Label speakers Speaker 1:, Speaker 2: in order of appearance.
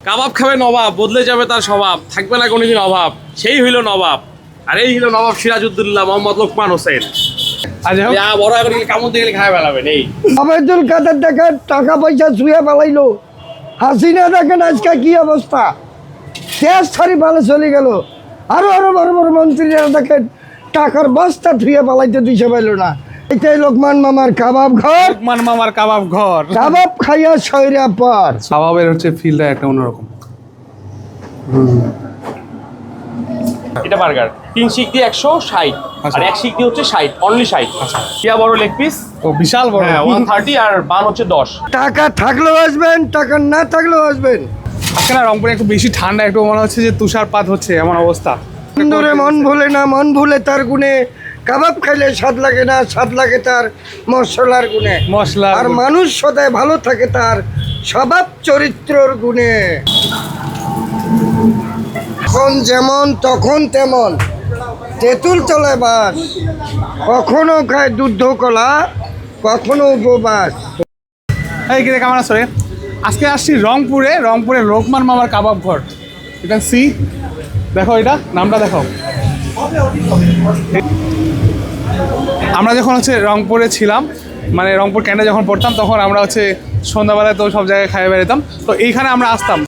Speaker 1: কাবাব খাবে নবাব বদলে যাবে তার স্বভাব। থাকবে না কোনোদিন অভাব। সেই হইল নবাব। আর এই হইল নবাব সিরাজউদ্দৌল্লাহ মোহাম্মদ লোকমান হোসেন।
Speaker 2: আর যাই হোক,
Speaker 1: যা বড় এখন কামড় দিয়ে খায় বেলাবেন এই
Speaker 3: আবেদুল কাদের দেখেন টাকা পয়সা শুয়ে হাসিনা দেখেন আজকে কি অবস্থা। দেশ ছাড়ি ভালো চলে গেল। আরও আরও বড় বড় মন্ত্রীরা দেখেন টাকার বস্তা ধুয়ে পালাইতে দিশে পাইল না এটাই লোকমান মামার কাবাব ঘর।
Speaker 2: মান মামার কাবাব ঘর।
Speaker 3: কাবাব খাইয়া সয়রা পর।
Speaker 2: কাবাবের হচ্ছে ফিলটা একটা অন্যরকম।
Speaker 1: এটা বার্গার তিন শিক দিয়ে একশো ষাট।
Speaker 2: আচ্ছা।
Speaker 1: আর এক শিক দিয়ে হচ্ছে ষাট অনলি ষাট। কিয়া বড় লেগ পিস
Speaker 2: ও বিশাল বড়।
Speaker 1: হ্যাঁ ওয়ান থার্টি আর বান হচ্ছে দশ।
Speaker 3: টাকা থাকলেও আসবেন টাকা না থাকলেও আসবেন।
Speaker 2: আজকে না রংপুরে একটু বেশি ঠান্ডা একটু মনে হচ্ছে যে তুষারপাত হচ্ছে এমন অবস্থা।
Speaker 3: সুন্দরে মন ভুলে না মন ভুলে তার গুণে কাবাব খাইলে স্বাদ লাগে না স্বাদ লাগে তার মশলার গুণে।
Speaker 2: মশলা
Speaker 3: আর মানুষ সদায় ভালো থাকে তার স্বভাব চরিত্রর গুণে। এখন যেমন তখন তেমন। তেঁতুল তলায় বাস কখনো খায় দুধ কলা কখনো উপবাস।
Speaker 2: এই কিরে কেমন আছো রে? আজকে আসছি রংপুরে রংপুরে রোকমান মামার কাবাব ঘর। এটা সি। দেখো এটা নামটা দেখো। আমরা যখন হচ্ছে রংপুরে ছিলাম মানে রংপুর ক্যান্টে যখন পড়তাম, তখন আমরা হচ্ছে সন্ধ্যাবেলায় তো সব জায়গায় খাইয়ে বেড়াতাম তো এইখানে আমরা আসতাম।